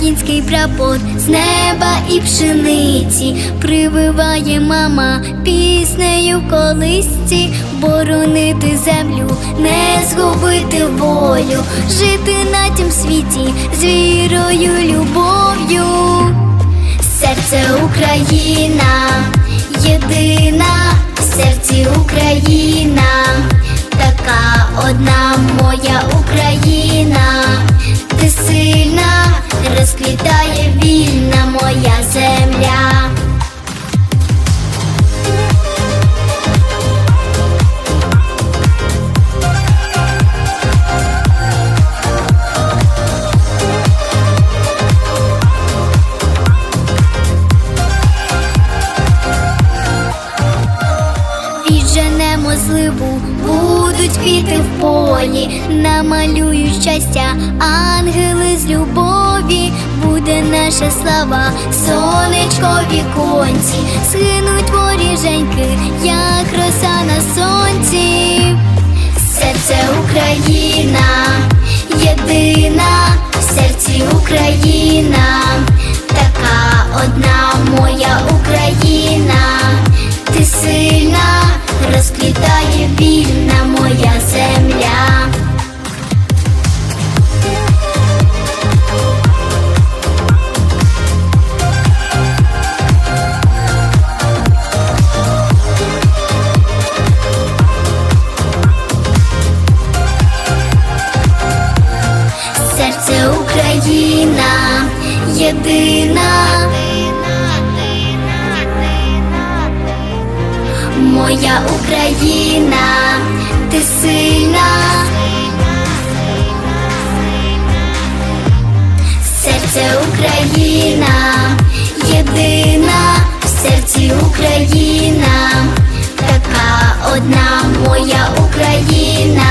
український прапор з неба і пшениці. Прививає мама піснею колисці, боронити землю, не згубити волю, жити на тім світі з вірою, любов'ю. Серце Україна, єдина. В серці Україна, така одна моя Україна, вільна моя земля. Відженемо зливу, будуть квіти в полі, намалюють щастя, ангели з любові, буде наша слава, сонечко віконці, схинуть воріженьки, як роса на сонці. Серце Україна, єдина в серці Україна, єдина. Моя Україна, ти сильна. Серце Україна, єдина в серці Україна, така одна моя Україна,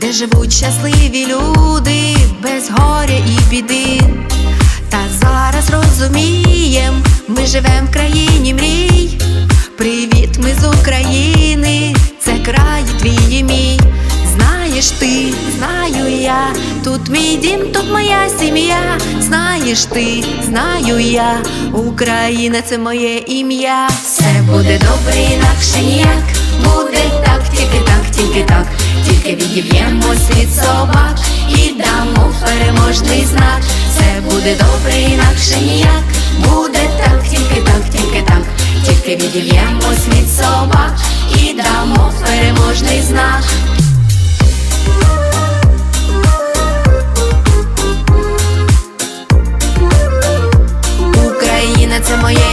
Де живуть щасливі люди без горя і біди. Та зараз розумієм, ми живем в країні мрій. Привіт, ми з України, це край твій і мій. Знаєш ти, знаю я, тут мій дім, тут моя сім'я. Знаєш ти, знаю я, Україна це моє ім'я. Все буде добре, інакше ніяк. Буде так, тільки тільки так, тільки відіб'ємось від собак і дамо переможний знак. Все буде добре, інакше ніяк. Буде так, тільки так, тільки так, тільки відіб'ємось від собак і дамо переможний знак. Україна це моє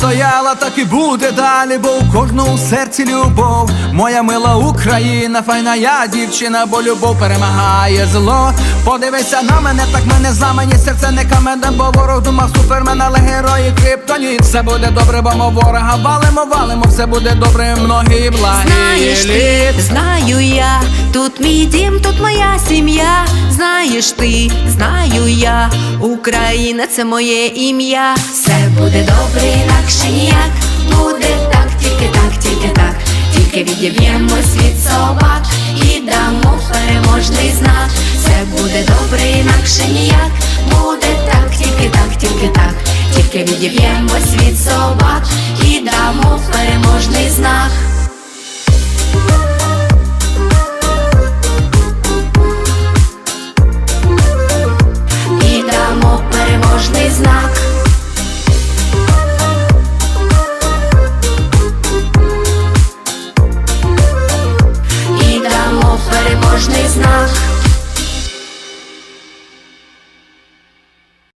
Я-я-я, як стояла, так і буде далі, бо у кожного серці любов. Моя мила Україна, файна я дівчина, бо любов перемагає зло. Подивися на мене, так мене знамені, серце не каменне, бо ворог думав супермен, але герої криптоніт. Все буде добре, бо ми ворога валимо, валимо, все буде добре, многі благі Знаєш ти, знаю я, тут мій дім, тут моя сім'я. Знаєш ти, знаю я, Україна це моє ім'я. Все буде добре, інакше інакше ніяк. Буде так, тільки так, тільки так, тільки відіб'ємось від собак і дамо переможний знак.